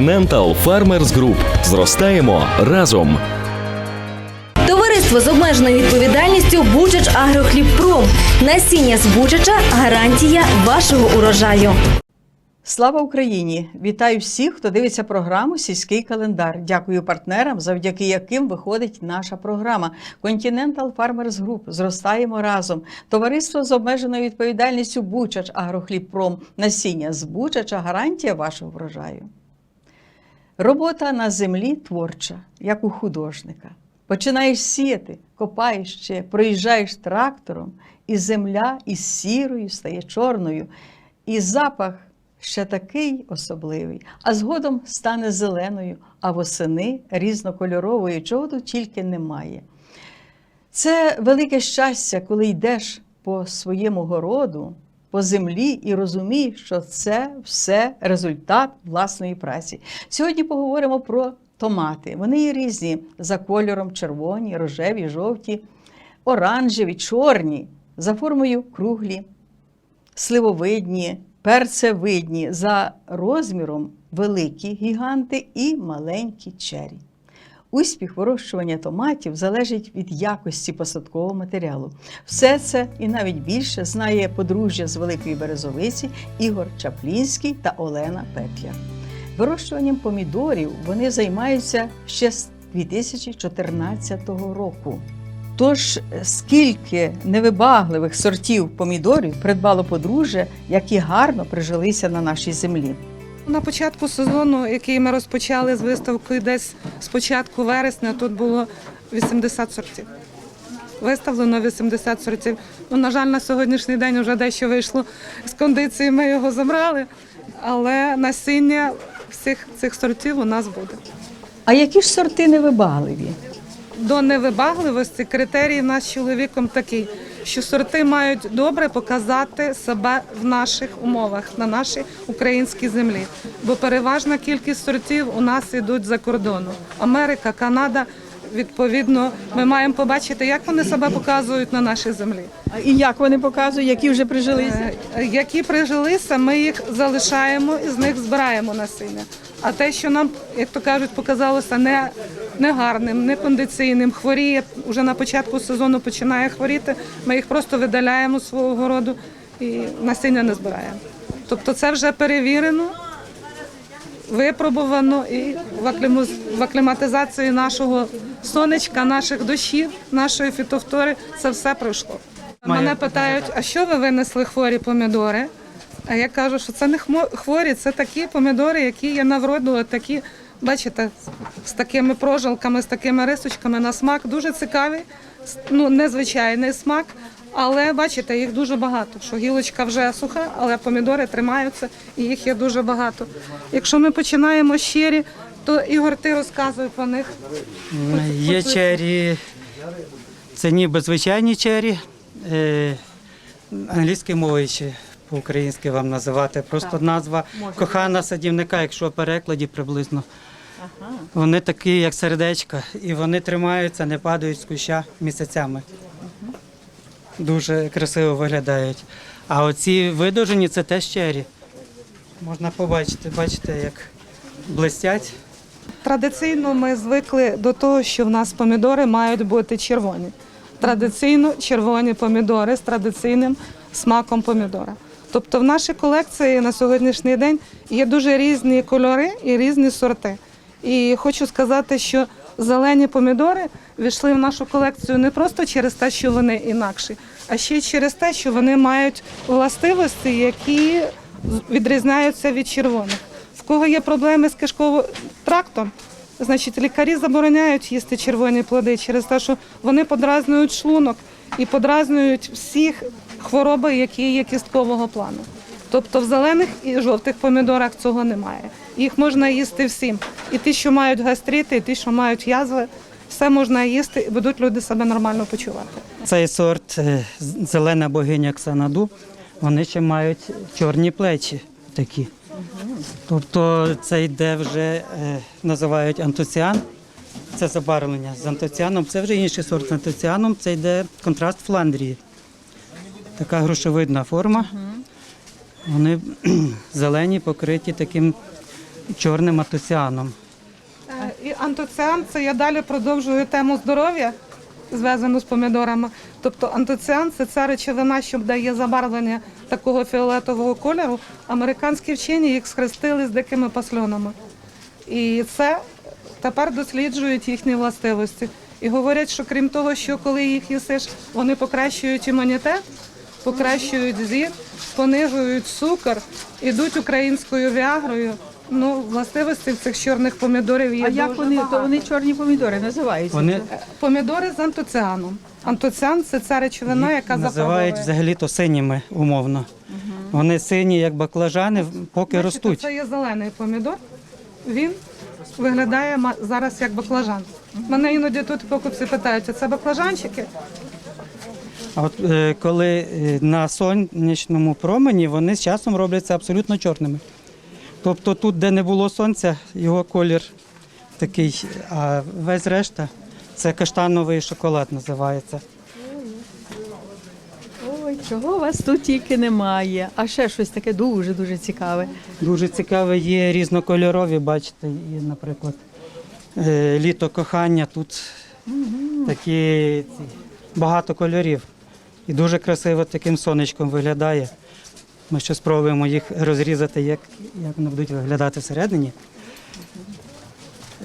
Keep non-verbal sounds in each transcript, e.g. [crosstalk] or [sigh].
Continental Farmers Group. Зростаємо разом. Товариство з обмеженою відповідальністю Бучач Агрохлібпром. Насіння з Бучача гарантія вашого урожаю. Слава Україні! Вітаю всіх, хто дивиться програму Сільський календар. Дякую партнерам, завдяки яким виходить наша програма Continental Farmers Group. Зростаємо разом. Товариство з обмеженою відповідальністю Бучач Агрохлібпром. Насіння з Бучача гарантія вашого врожаю. Робота на землі творча, як у художника. Починаєш сіяти, копаєш ще, проїжджаєш трактором, і земля із сірою стає чорною, і запах ще такий особливий, а згодом стане зеленою, а восени різнокольоровою, чого тут тільки немає. Це велике щастя, коли йдеш по своєму городу, по землі і розумієш, що це все результат власної праці. Сьогодні поговоримо про томати. Вони є різні за кольором: червоні, рожеві, жовті, оранжеві, чорні, за формою круглі, сливовидні, перцевидні, за розміром великі гіганти і маленькі чері. Успіх вирощування томатів залежить від якості посадкового матеріалу. Все це і навіть більше знає подружжя з Великої Березовиці Ігор Чаплінський та Олена Петляр. Вирощуванням помідорів вони займаються ще з 2014 року. Тож, скільки невибагливих сортів помідорів придбало подружжя, які гарно прижилися на нашій землі. На початку сезону, який ми розпочали з виставкою десь з початку вересня, тут було 80 сортів. Виставлено 80 сортів. Ну, на жаль, на сьогоднішній день вже дещо вийшло з кондиції, ми його забрали, але насіння всіх цих сортів у нас буде. А які ж сорти невибагливі? До невибагливості критерій в нас з чоловіком такий, що сорти мають добре показати себе в наших умовах, на нашій українській землі. Бо переважна кількість сортів у нас йдуть за кордону. Америка, Канада. Відповідно, ми маємо побачити, як вони себе показують на нашій землі. І як вони показують, які вже прижилися? Е, Які прижилися, ми їх залишаємо і з них збираємо насіння. А те, що нам, як то кажуть, показалося не, не гарним, не кондиційним, хворіє вже на початку сезону починає хворіти. Ми їх просто видаляємо з свого городу і насіння не збираємо. Тобто це вже перевірено, випробувано і в в акліматизації нашого сонечка, наших дощів, нашої фітофтори це все пройшло. Мене питають, а що ви винесли хворі помідори? А я кажу, що це не хворі, це такі помідори, які я на вроду, такі, бачите, з такими прожилками, з такими рисочками на смак. Дуже цікавий, с- ну незвичайний смак. Але бачите, їх дуже багато. Що гілочка вже суха, але помідори тримаються і їх є дуже багато. Якщо ми починаємо щирі, то Ігор, ти розказуй про них. Є чері, це ніби звичайні чері, е, англійською мовою ще по-українськи вам називати. Просто назва кохана садівника, якщо в перекладі приблизно. Вони такі, як сердечка, і вони тримаються, не падають з куща місяцями. Дуже красиво виглядають. А оці видовжені це теж чері. Можна побачити, бачите, як блистять. Традиційно ми звикли до того, що в нас помідори мають бути червоні. Традиційно червоні помідори з традиційним смаком помідора. Тобто в нашій колекції на сьогоднішній день є дуже різні кольори і різні сорти. І хочу сказати, що зелені помідори війшли в нашу колекцію не просто через те, що вони інакші, а ще й через те, що вони мають властивості, які відрізняються від червоних. В кого є проблеми з кишковим трактом, значить лікарі забороняють їсти червоні плоди через те, що вони подразнюють шлунок і подразнюють всіх хвороби, які є кісткового плану. Тобто в зелених і жовтих помідорах цього немає. Їх можна їсти всім. І ті, що мають гастрити, і ті, що мають язви, все можна їсти, і будуть люди себе нормально почувати. Цей сорт е, зелена богиня Ксанаду, вони ще мають чорні плечі такі. Тобто це йде вже, е, називають антоціан. Це забарвлення з антоціаном. Це вже інший сорт з антоціаном, це йде контраст Фландрії. Така грушовидна форма. Вони [clears throat] зелені, покриті таким чорним атоціаном. Е, І антоціан це я далі продовжую тему здоров'я, зв'язану з помідорами. Тобто антоціан це ця речовина, що дає забарвлення такого фіолетового кольору. Американські вчені їх схрестили з дикими пасльонами. І це тепер досліджують їхні властивості. І говорять, що крім того, що коли їх їсиш, вони покращують імунітет, покращують зір, понижують цукор, ідуть українською віагрою. Ну, властивості в цих чорних помідорів є А як дуже вони, багато. то вони чорні помідори називаються? Вони Помідори з антоціаном. Антоціан це ця речовина, яка називають запалює. взагалі-то синіми умовно. Вони сині, як баклажани, поки Бачите, ростуть. Це є зелений помідор. Він виглядає ма- зараз як баклажан. Мене іноді тут покупці питають, а це баклажанчики? А от е, коли е, на сонячному промені вони з часом робляться абсолютно чорними. Тобто тут, де не було сонця, його колір такий, а весь решта це каштановий шоколад називається. Ой, чого вас тут тільки немає. А ще щось таке дуже-дуже цікаве. Дуже цікаве, є різнокольорові, бачите, є, наприклад, е, літо кохання. Тут такі ці, багато кольорів. І дуже красиво таким сонечком виглядає. Ми ще спробуємо їх розрізати, як, як вони будуть виглядати всередині.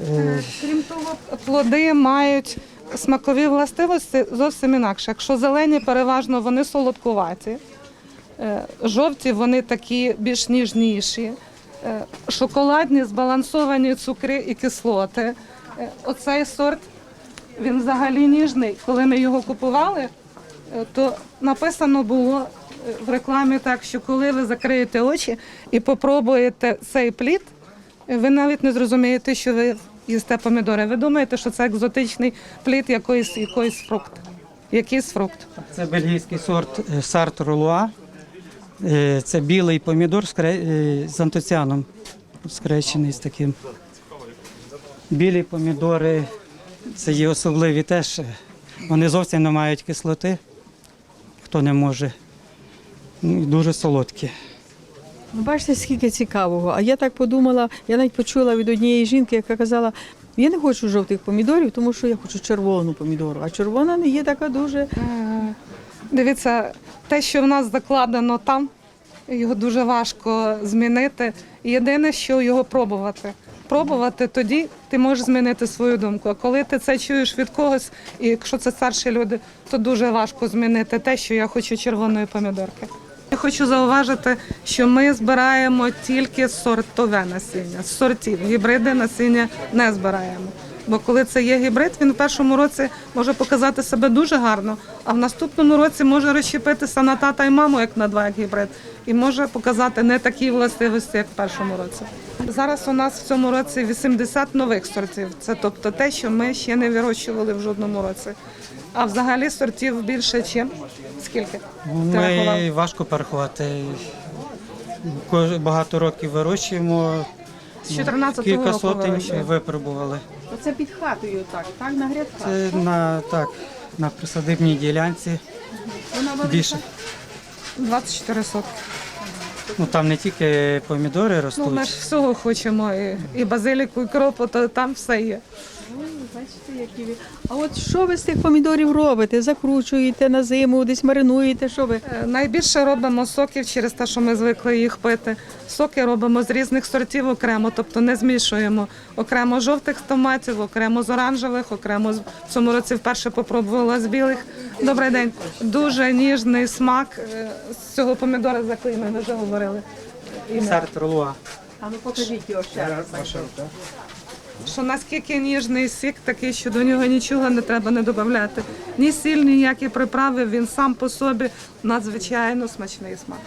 Е, Крім того, плоди мають смакові властивості зовсім інакше. Якщо зелені, переважно вони солодкуваті, е, жовті вони такі більш ніжніші, е, шоколадні, збалансовані цукри і кислоти. Оцей сорт він взагалі ніжний. Коли ми його купували, то написано було е, в рекламі так, що коли ви закриєте очі і попробуєте цей плід, ви навіть не зрозумієте, що ви їсте помідори. Ви думаєте, що це екзотичний плід якоїсь, якоїсь фрукт. Якийсь фрукт. Це бельгійський сорт е, Сарт Рулуа. Е, Це білий помідор е, з антоціаном, скрещений з таким. Білі помідори це є особливі теж. е, Вони зовсім не мають кислоти, хто не може. Ну, і дуже солодкі. Ну, бачите, скільки цікавого. А я так подумала, я навіть почула від однієї жінки, яка казала, я не хочу жовтих помідорів, тому що я хочу червону помідору. А червона не є така дуже. Е, Дивіться, те, що в нас закладено там, його дуже важко змінити. Єдине, що його пробувати. Пробувати тоді ти можеш змінити свою думку. А коли ти це чуєш від когось, і якщо це старші люди, то дуже важко змінити те, що я хочу червоної помідорки. Я хочу зауважити, що ми збираємо тільки сортове насіння, сортів. Гібриди насіння не збираємо. Бо коли це є гібрид, він в першому році може показати себе дуже гарно, а в наступному році може розщепитися на тата і маму, як на два як гібрид, і може показати не такі властивості, як в першому році. Зараз у нас в цьому році 80 нових сортів. Це тобто те, що ми ще не вирощували в жодному році. А взагалі сортів більше, чим скільки? Ми важко порахувати. Багато років вирощуємо. З 14-го Кілька року сотень вирощуємо. випробували. Оце під хатою так, так на грядках. Це на, так, на присадибній ділянці більше. 24 сотки. Ну там не тільки помідори ростуть. Ну, ми ж всього хочемо, і, і базиліку, і кропу, то там все є. Бачите, які ви. А от що ви з тих помідорів робите? Закручуєте на зиму, десь маринуєте, що ви? Е, Найбільше робимо соків через те, що ми звикли їх пити. Соки робимо з різних сортів окремо, тобто не змішуємо окремо жовтих томатів, окремо з оранжевих, окремо з в цьому році вперше попробувала з білих. Добрий день. Дуже ніжний смак е, з цього помідора, за який ми вже говорили. Ім'я. Сарт Рулуа. А ну покажіть його ще раз. Що наскільки ніжний сік, такий, що до нього нічого не треба не додати. Ні сіль, ніякі приправи, він сам по собі надзвичайно смачний смак.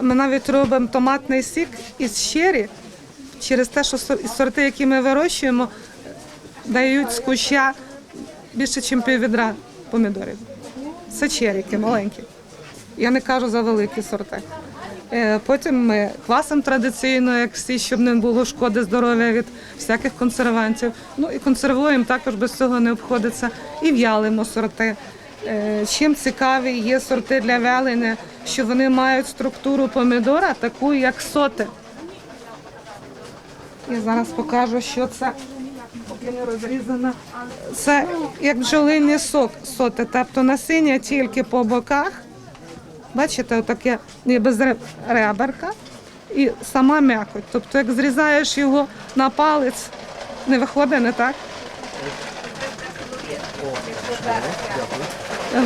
Ми навіть робимо томатний сік із щері, через те, що сорти, які ми вирощуємо, дають з куща більше, ніж піввідра помідорів. Це черіки маленькі. Я не кажу за великі сорти. Е, Потім ми квасимо традиційно, як всі, щоб не було шкоди здоров'я від всяких консервантів. Ну і консервуємо також без цього не обходиться. І в'ялимо сорти. Е, Чим цікаві є сорти для вялення, що вони мають структуру помідора, таку як соти. Я зараз покажу, що це розрізано. Це як бджолиний сок соти, тобто насіння тільки по боках. Бачите, отаке ніби з ре- реберка і сама м'якоть. Тобто, як зрізаєш його на палець, не виходить, не так?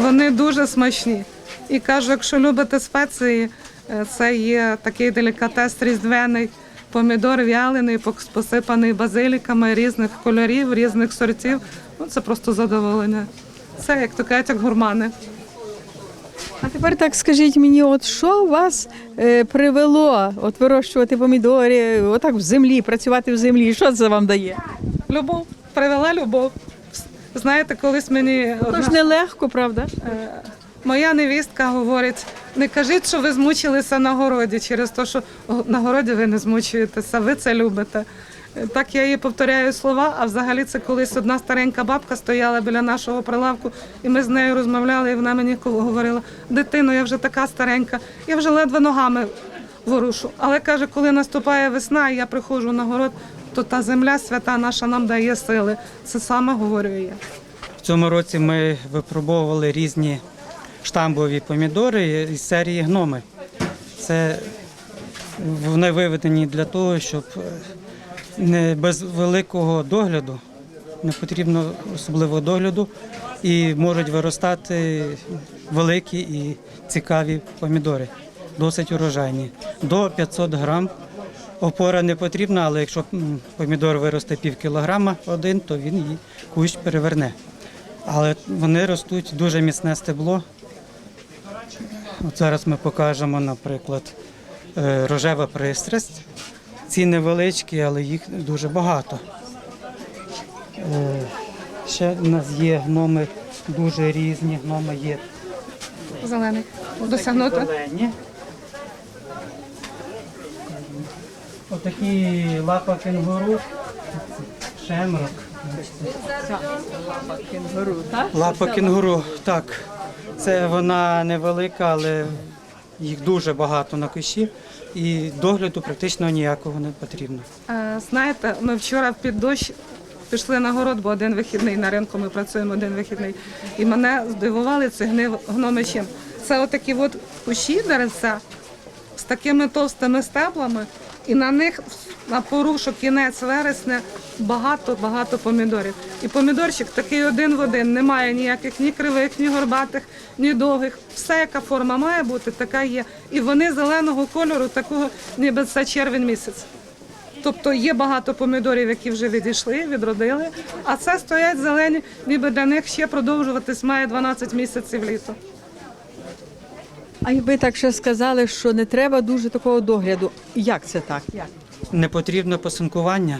Вони дуже смачні. І кажу, якщо любите спеції, е, це є такий делікатес різдвяний помідор в'ялений, посипаний базиліками різних кольорів, різних сортів. Ну, це просто задоволення. Це як то кажуть, як гурмани. А тепер так скажіть мені, от що вас е, привело от вирощувати помідори, отак в землі, працювати в землі? Що це вам дає? Любов привела любов. Знаєте, колись мені Тож нелегко, правда? е, моя невістка говорить: не кажіть, що ви змучилися на городі через те, що на городі ви не змучуєтеся, ви це любите. Так я їй повторяю слова, а взагалі це колись одна старенька бабка стояла біля нашого прилавку, і ми з нею розмовляли, і вона мені говорила: дитино, я вже така старенька, я вже ледве ногами ворушу. Але каже, коли наступає весна, і я приходжу на город, то та земля свята наша нам дає сили. Це саме говорю я. В цьому році ми випробовували різні штамбові помідори із серії гноми. Це вони виведені для того, щоб е, не без великого догляду, не потрібно особливого догляду, і можуть виростати великі і цікаві помідори, досить урожайні. До 500 грам. Опора не потрібна, але якщо помідор виросте пів кілограма один, то він її кущ переверне. Але вони ростуть дуже міцне стебло. От зараз ми покажемо, наприклад, е, рожева пристрасть. Ці невеличкі, але їх дуже багато. Е, Ще в нас є гноми дуже різні, гноми є Зелений. Досягнути. зелені. Отакі лапа кенгуру, шемрок. Кенгуру, так? Лапа кенгуру, так. Це вона невелика, але їх дуже багато на кущі і догляду практично ніякого не потрібно. Е, Знаєте, ми вчора під дощ пішли на город, бо один вихідний на ринку ми працюємо один вихідний. І мене здивували ці гномичі. Це отакі от кущі деревця такими товстими стеблами, і на них на порушок кінець вересня багато-багато помідорів. І помідорчик такий один в один, немає ніяких ні кривих, ні горбатих, ні довгих. Все, яка форма має бути, така є. І вони зеленого кольору, такого, ніби це червень місяць. Тобто є багато помідорів, які вже відійшли, відродили, а це стоять зелені, ніби для них ще продовжуватись має 12 місяців літо. А ви так ще сказали, що не треба дуже такого догляду. Як це так? Не потрібно пасинкування.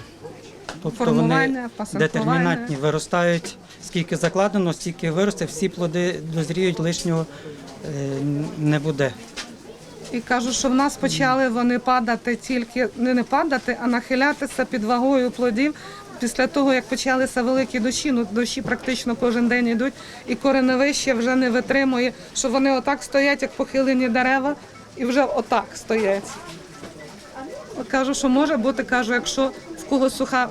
Тобто Формування, вони пасинкування. детермінантні, виростають, скільки закладено, стільки виросте, всі плоди дозріють, лишнього е, не буде. І кажуть, що в нас почали вони падати тільки не, не падати, а нахилятися під вагою плодів. Після того, як почалися великі дощі, ну дощі практично кожен день йдуть, і кореневище вже не витримує, що вони отак стоять, як похилені дерева, і вже отак стоять. Кажу, що може бути, кажу, якщо в кого суха,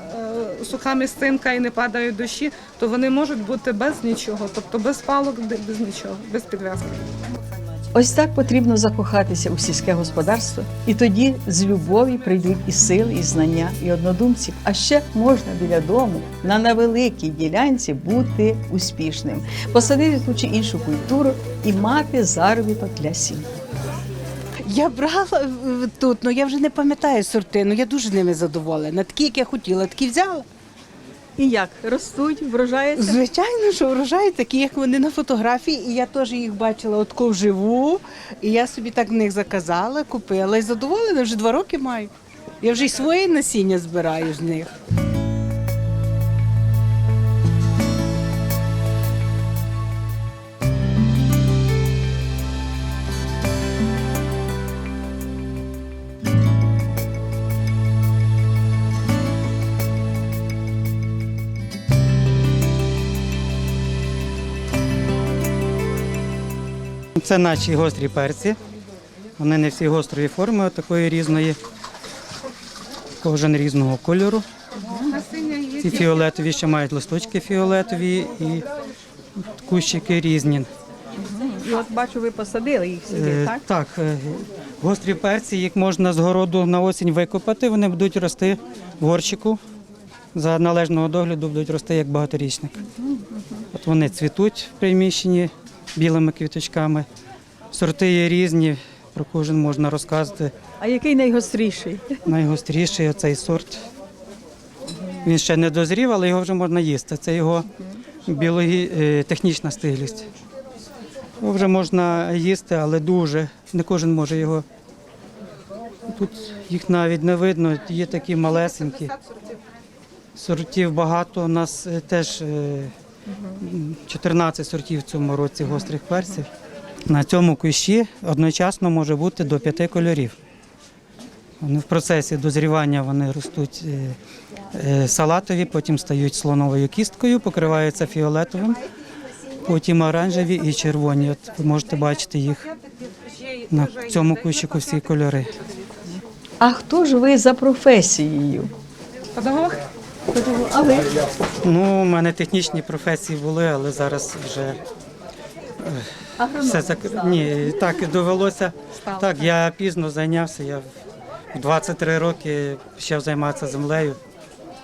е, суха місцинка і не падають дощі, то вони можуть бути без нічого, тобто без палок, без нічого, без підв'язки. Ось так потрібно закохатися у сільське господарство, і тоді з любові прийдуть і сили, і знання, і однодумців. А ще можна біля дому на невеликій ділянці бути успішним, посадити ту чи іншу культуру і мати заробіток для сім'ї. Я брала е, тут, але я вже не пам'ятаю сорти, але я дуже ними задоволена. Такі, як я хотіла, такі взяла. І як ростуть, врожає? Звичайно, що врожає такі, як вони на фотографії, і я теж їх бачила отко вживу. І я собі так в них заказала, купила і задоволена, вже два роки маю. Я вже й своє насіння збираю з них. Це наші гострі перці. Вони не всі гострої форми, а такої різної. кожен різного кольору. Ці фіолетові ще мають листочки фіолетові і кущики різні. І от бачу, ви посадили їх сюди, Е, так? Так, е, гострі перці, їх можна з городу на осінь викопати, вони будуть рости в горщику. За належного догляду будуть рости як багаторічник. От вони цвітуть в приміщенні білими квіточками. Сорти є різні, про кожен можна розказати. А який найгостріший? Найгостріший оцей сорт. Він ще не дозрів, але його вже можна їсти. Це його біологі... е, технічна стиглість. Його вже можна їсти, але дуже. Не кожен може його. Тут їх навіть не видно, є такі малесенькі. Сортів багато. У нас е, теж е, 14 сортів в цьому році гострих перців. На цьому кущі одночасно може бути до п'яти кольорів. Вони в процесі дозрівання вони ростуть е, е, салатові, потім стають слоновою кісткою, покриваються фіолетовим, потім оранжеві і червоні. От ви можете бачити їх на цьому кущику всі кольори. А хто ж ви за професією? Педагог? А ви? Ну, у мене технічні професії були, але зараз вже е, все зак... Ні, так довелося. Так, я пізно зайнявся. Я в 23 роки почав займатися землею,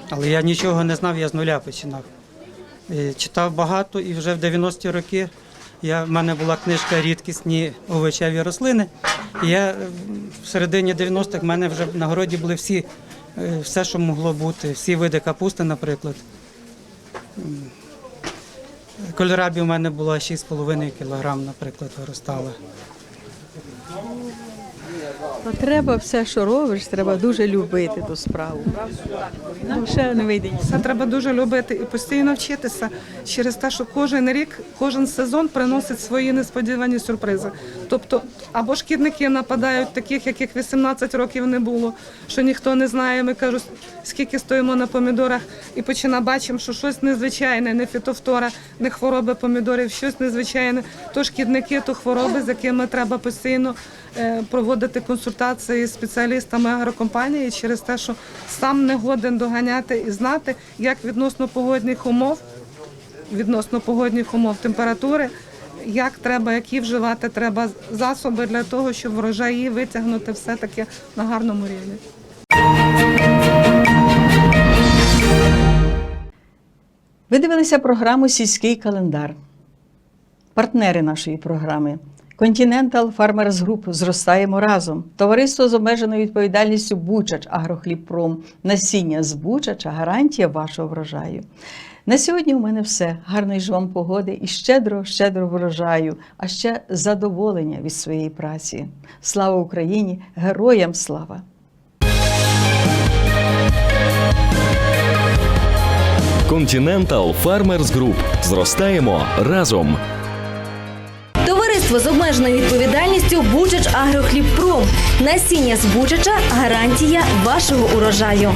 але я нічого не знав, я з нуля починав. Е, Читав багато і вже в 90-ті роки я, в мене була книжка Рідкісні овочеві рослини. І я е, в середині 90-х в мене вже на городі були всі, все, що могло бути, всі види капусти, наприклад. Кольорабі у мене було 6,5 кг, наприклад, виростала. Та треба все, що робиш, треба дуже любити ту справу. Ну, ще не вийде. Це треба дуже любити і постійно вчитися через те, що кожен рік, кожен сезон приносить свої несподівані сюрпризи. Тобто, або шкідники нападають, таких, яких 18 років не було, що ніхто не знає. Ми кажуть, скільки стоїмо на помідорах, і почина бачимо, що щось незвичайне, не фітофтора, не хвороби помідорів, щось незвичайне. То шкідники, то хвороби, з якими треба постійно е, проводити консультації з спеціалістами агрокомпанії через те, що сам не годен доганяти і знати, як відносно погодних умов, відносно погодних умов температури, як треба, які вживати треба засоби для того, щоб врожаї витягнути все-таки на гарному рівні. Ви дивилися програму Сільський календар. Партнери нашої програми Continental Farmers Group Зростаємо разом. Товариство з обмеженою відповідальністю Бучач Агрохлібпром. Насіння з Бучача гарантія вашого врожаю. На сьогодні у мене все. Гарної ж вам погоди і щедро, щедро врожаю, а ще задоволення від своєї праці. Слава Україні! Героям слава! Continental Farmers Group. Зростаємо разом. Товариство з обмеженою відповідальністю Бучач Агрохлібпром. Насіння з Бучача гарантія вашого урожаю.